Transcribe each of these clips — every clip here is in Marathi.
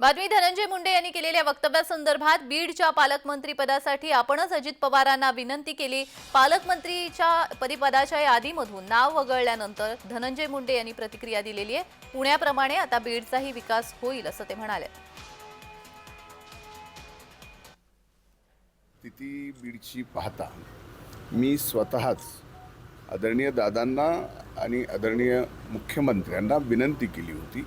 बातमी धनंजय मुंडे यांनी केलेल्या वक्तव्यासंदर्भात बीडच्या पालकमंत्रीपदासाठी आपणच अजित पवारांना विनंती केली. पालकमंत्रीच्या पदीपदाच्या यादीमधून नाव वगळल्यानंतर धनंजय मुंडे यांनी प्रतिक्रिया दिलेली आहे. पुण्याप्रमाणे आता बीडचाही विकास होईल असं ते म्हणाले. स्थिती बीडची पाहता मी स्वतःच आदरणीय दादांना आणि आदरणीय मुख्यमंत्र्यांना विनंती केली होती.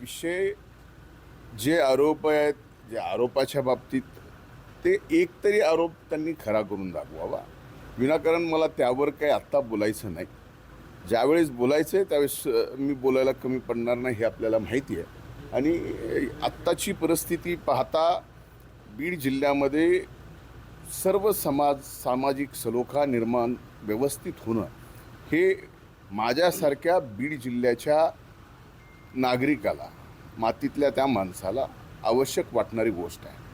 विषय जे आरोप आहेत जे आरोपाच्या बाबतीत ते एक तरी आरोप त्यांनी खरा करून दाखवावा. विनाकारण मला त्यावर काही आत्ता बोलायचं नाही. ज्यावेळेस बोलायचं आहे त्यावेळेस मी बोलायला कमी पडणार नाही हे आपल्याला माहिती आहे. आणि आत्ताची परिस्थिती पाहता बीड जिल्ह्यामध्ये सर्व समाज सामाजिक सलोखा निर्माण व्यवस्थित होणं हे माझ्यासारख्या बीड जिल्ह्याच्या नागरिकाला मातीतल्या त्या माणसाला आवश्यक वाटणारी गोष्ट आहे.